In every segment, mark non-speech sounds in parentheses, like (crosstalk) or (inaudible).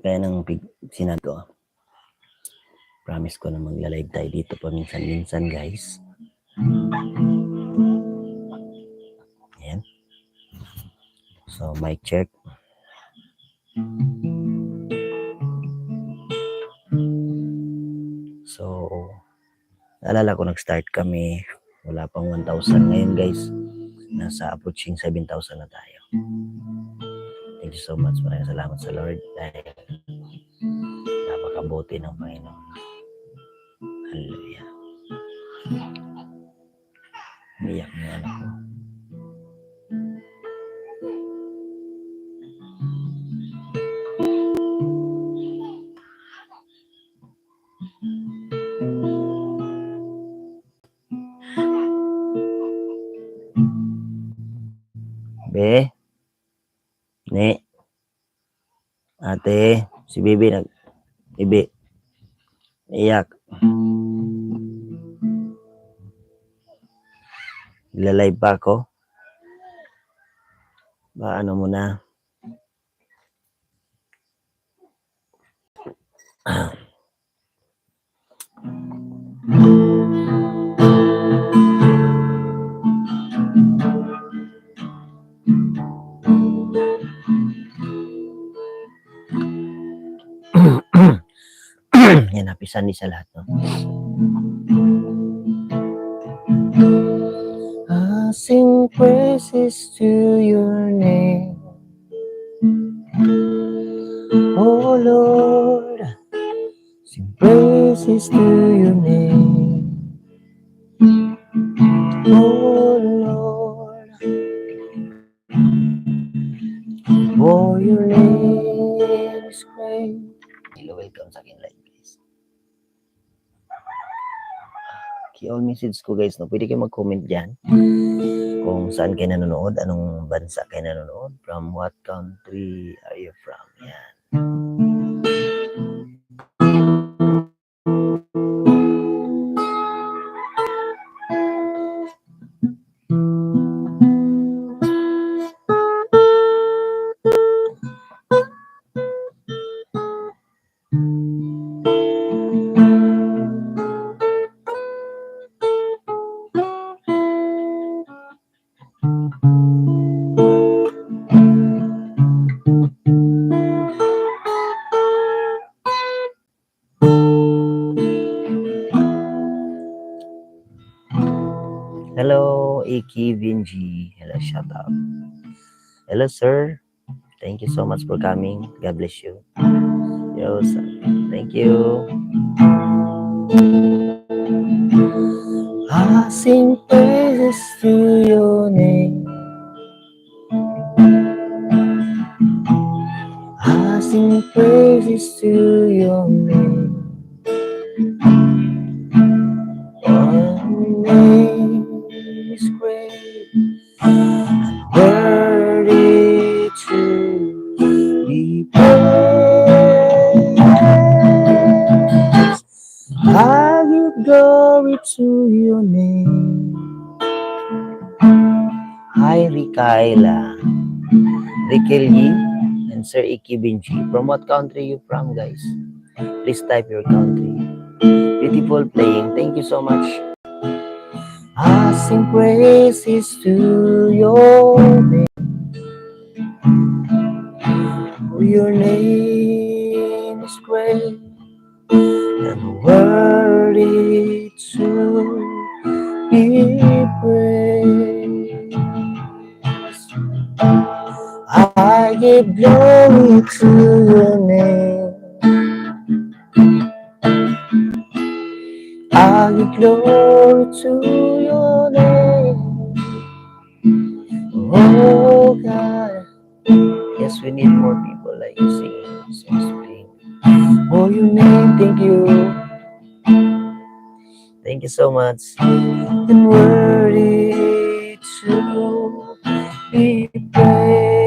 Kaya nang sinad ko, promise ko na magla-live tayo dito paminsan-minsan guys. Ayan. So, mic check. So, naalala ko nag-start kami, wala pang 1,000 ngayon guys. Nasa approaching 7,000 na tayo. Thank you so much. Maraming salamat sa Lord dahil napakabuti ng Panginoon. Hallelujah. Umiyak ng anak ko. Be, ni, ate, si Bibi nag, iyak. Lalay pa ako. Ba, ano mo na? Ni sa lahat. No? I sing praises to your name. Oh Lord, sing praises to your name. Oh Lord, for your name is great. Hello, welcome sa akin live guys. All message ko guys, no? pwede kayo mag-comment dyan kung saan kayo nanonood, anong bansa kayo nanonood, from what country are you from, yan. Hello, Iki Vinji. Hello, shout out. Hello, sir. Thank you so much for coming. God bless you. Yo, sir. Thank you. I sing praises to your name. I sing praises to your name. Your Hi, Rikaila. Rikelyi and Sir Iki Binchi. From what country you from, guys? Please type your country. Beautiful playing. Thank you so much. I sing praises to your name. For your name is great and worthy to be give glory to your name. I give glory to your name. Oh God. Yes, we need more people like you singing, singing. Oh, your name, thank you. Thank you so much. And worthy to be praised.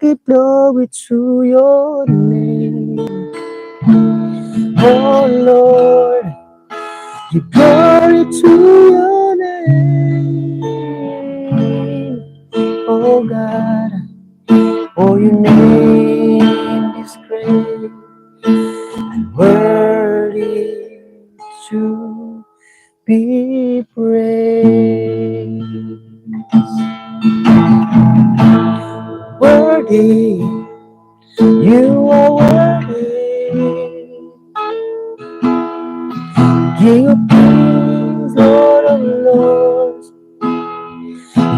Give glory to your name. Oh Lord, give glory to your name. Oh God, oh your name. King of kings, Lord of lords,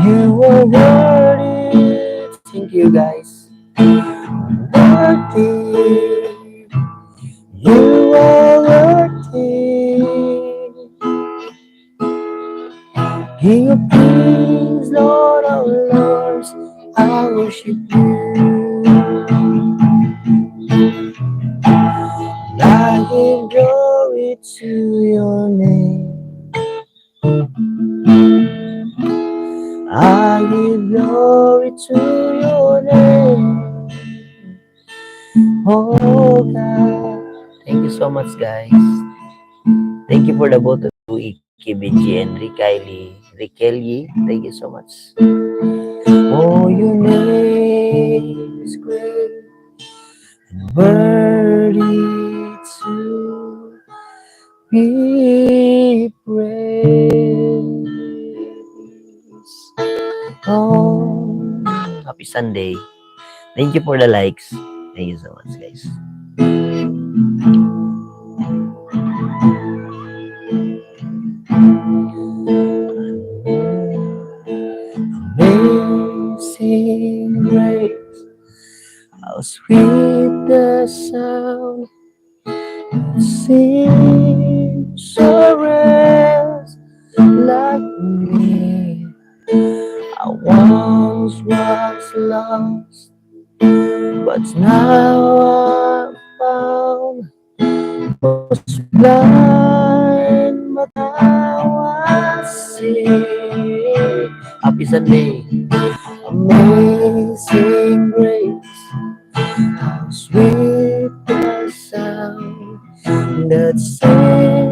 you are worthy. Thank you, guys. Worthy, you are worthy. King of kings, Lord of lords, I worship you. God. Thank you so much, guys. Thank you for the vote of Iki, Benji, and Rikaili. Rikelyi, thank you so much. Oh, your name is great and worthy to be praised. Oh, happy Sunday. Thank you for the likes. So much, guys. Amazing grace, how sweet the sound seems so rare like me. I once was lost, but now I'm found. Was blind, but now I see. Happy Sunday. Amazing grace, how sweet the sound that sings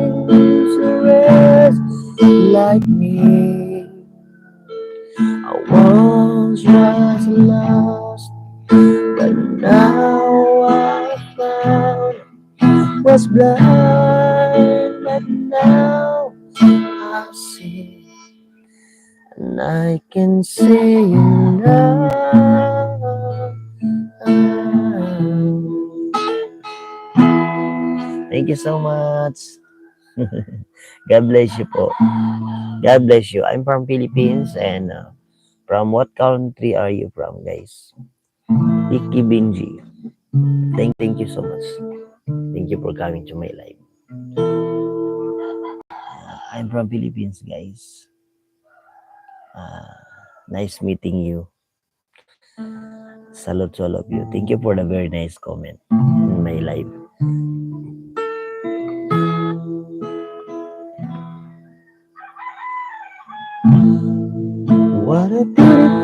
now I found. Was blind, but now I see. And I can see you now. Thank you so much. (laughs) God bless you po. God bless you. I'm from Philippines and uh, from what country are you from, guys? Iki Binji. Thank, thank you so much. Thank you for coming to my live. Uh, I'm from Philippines, guys. Uh, nice meeting you. Salute to all of you. Thank you for the very nice comment in my live. What a beautiful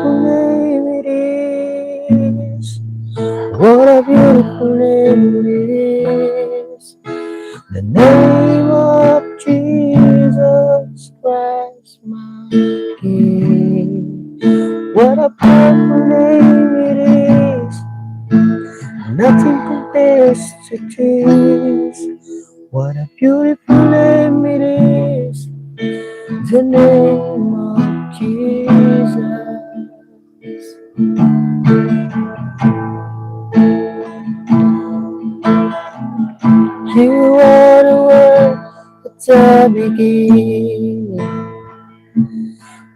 name it is. Nothing compares to Jesus. What a beautiful name it is. The name of Jesus. You are the word at the beginning.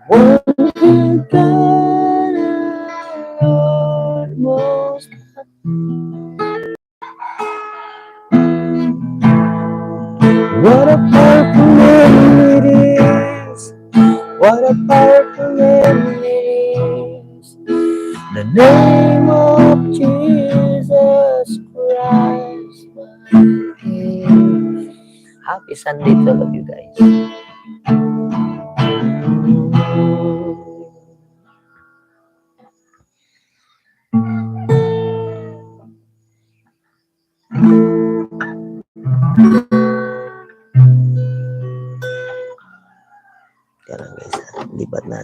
One who Name it is. The name of Jesus Christ. Happy Sunday to all of you guys.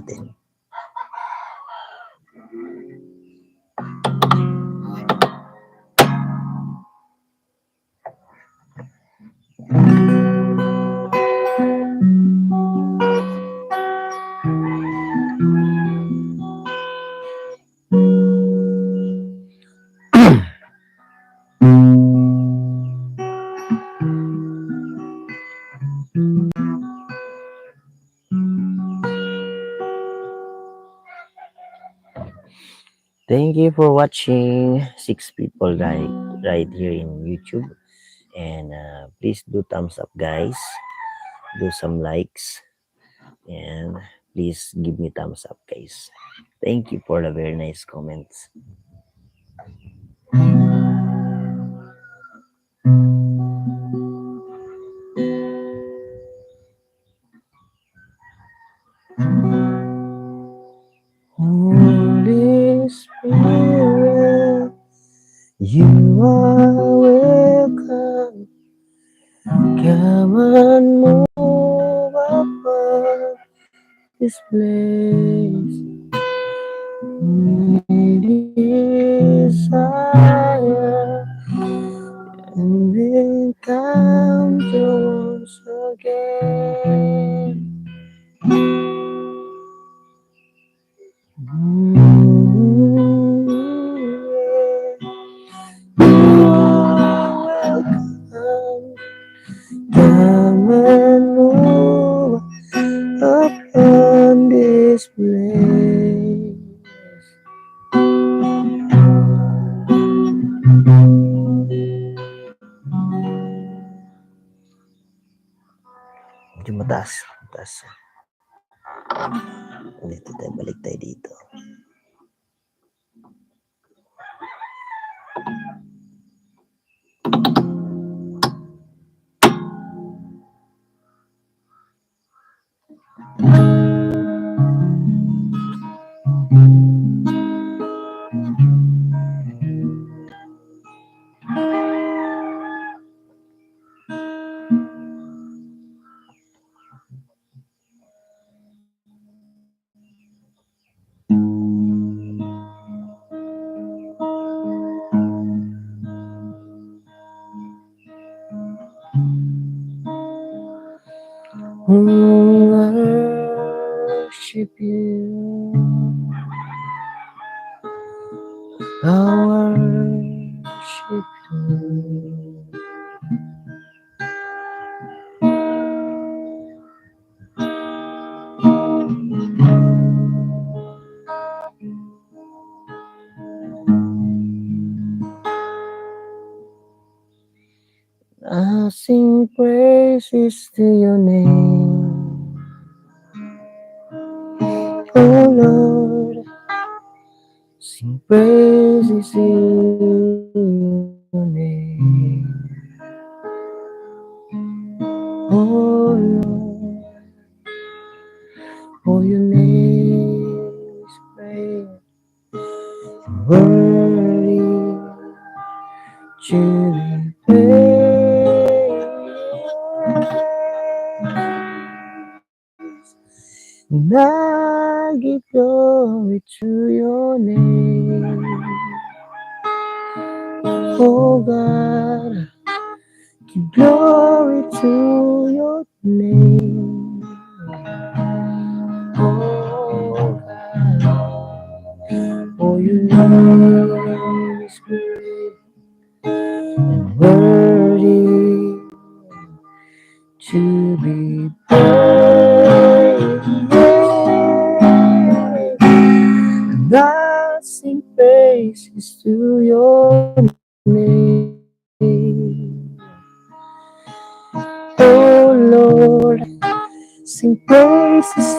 chocolate. Thank you for watching. Six people right, right here in YouTube. And uh, please do thumbs up, guys. Do some likes. And please give me thumbs up, guys. Thank you for the very nice comments. Please. Abraço. Abraço. I sing praises to your name. Oh Lord, sing praises to worry, children. thanks.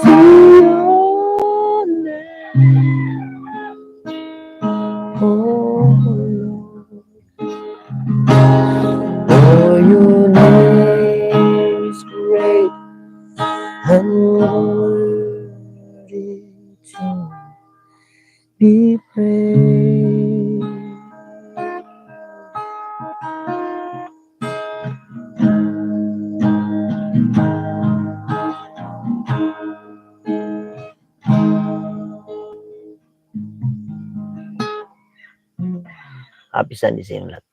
Sunday sa inyo lahat.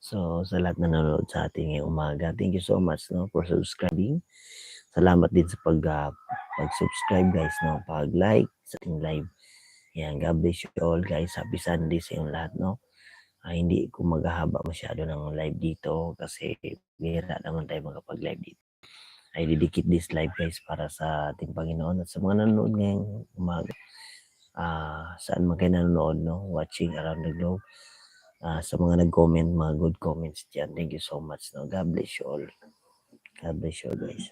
So, sa lahat na nanonood sa ating ngayong umaga, thank you so much no, for subscribing. Salamat din sa pag, ah, pag-subscribe guys, no, pag-like sa ating live. Yan, God bless you all guys. Happy Sunday sa inyong lahat, no. Ah, hindi ko maghahaba masyado ng live dito kasi bihira naman tayo makapag-live dito. I dedicate this live guys para sa ating Panginoon at sa mga nanonood ngayong umaga. ah, saan man kayo nanonood, no? Watching around the globe. Ah, sa mga nag-comment, mga good comments dyan. Thank you so much. No? God bless you all. God bless you all, guys.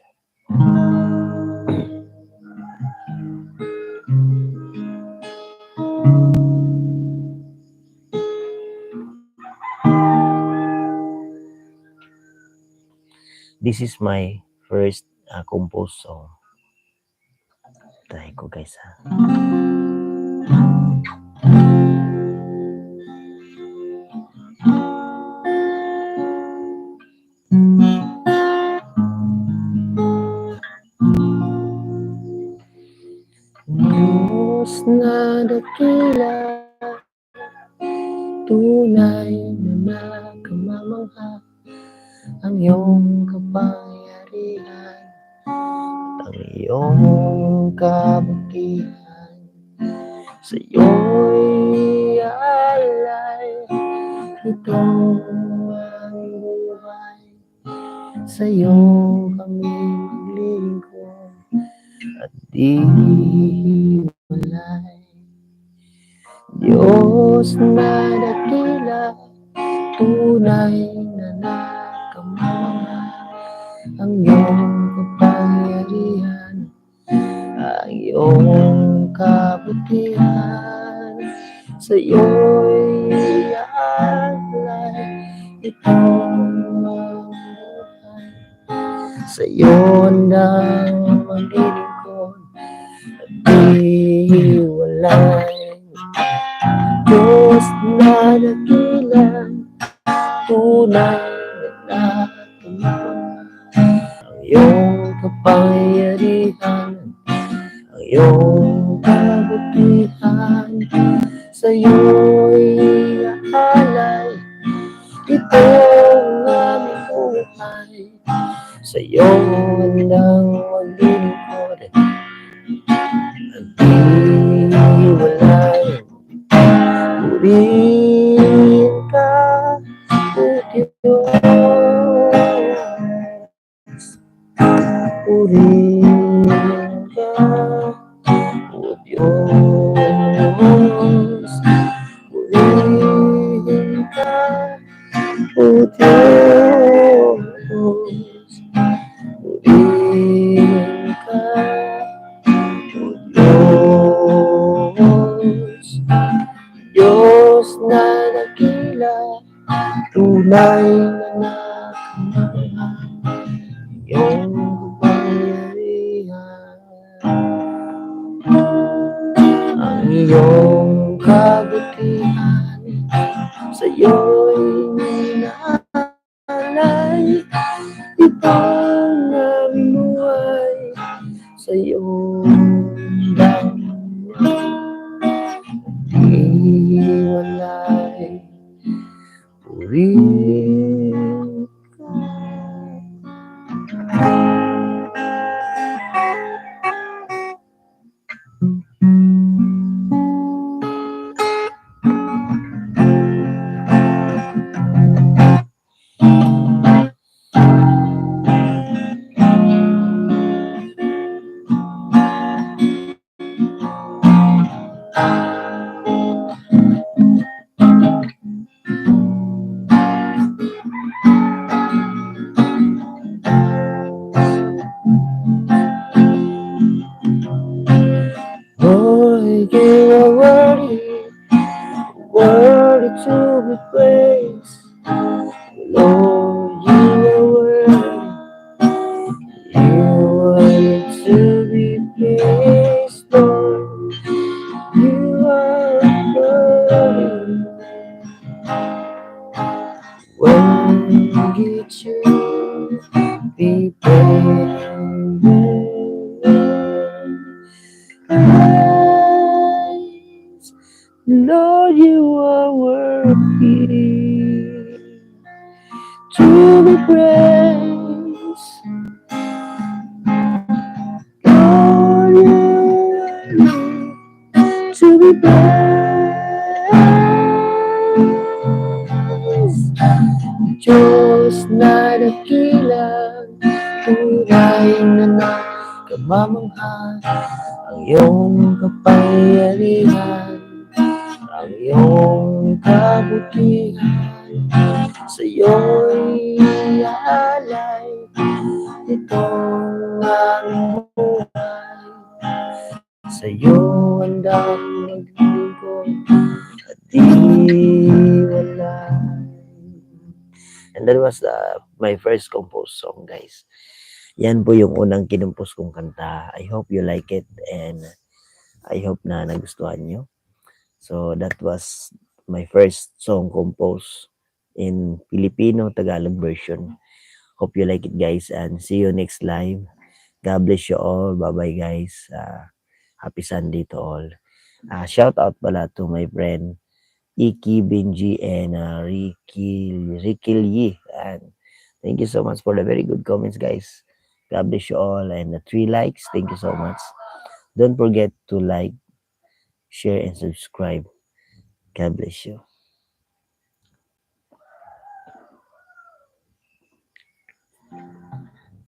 This is my first uh, composed song. Try ko guys ha. Diyos na dakila Tunay na nakamamangha Ang iyong kapangyarihan. Ang iyong kabutihan Sa iyo'y alay Itong ang buhay. Sa iyo kami maglilingkod At di Diyos na dakila Tunay na nakamamangha Ang iyong kapangyarihan Ang iyong kabutihan. Sa iyo'y alay Itong ang buhay Sa iyo nang maglilingkod At di walay kapangyarihan ang iyong kabutihan sa iyo'y alay itong aming buhay sa iyo handang maglingkod at di walay Purihin ka, O Diyos. Purihin ka, O Diyos. Purihin ka, O Diyos. Purihin ka, O Diyos. Diyos na nakila, tunay na nakamahal, Diyos na dakilang tunay na kamamangha ang iyong kapangyarihan, ang iyong kabutihan. Sa iyo'y aalay itong aming buhay. Sa iyo handang maglingkod at di wala. And that was uh, my first composed song, guys. Yan po yung unang kinumpos kong kanta. I hope you like it and I hope na nagustuhan nyo. So that was my first song composed in Filipino Tagalog version. Hope you like it guys and see you next live. God bless you all. Bye-bye guys. Uh, happy Sunday to all. Uh, shout out pala to my friend Iki Benji and uh, Ricky Ricky Lee. And thank you so much for the very good comments guys. God bless you all and the three likes. Thank you so much. Don't forget to like, share, and subscribe. God bless you.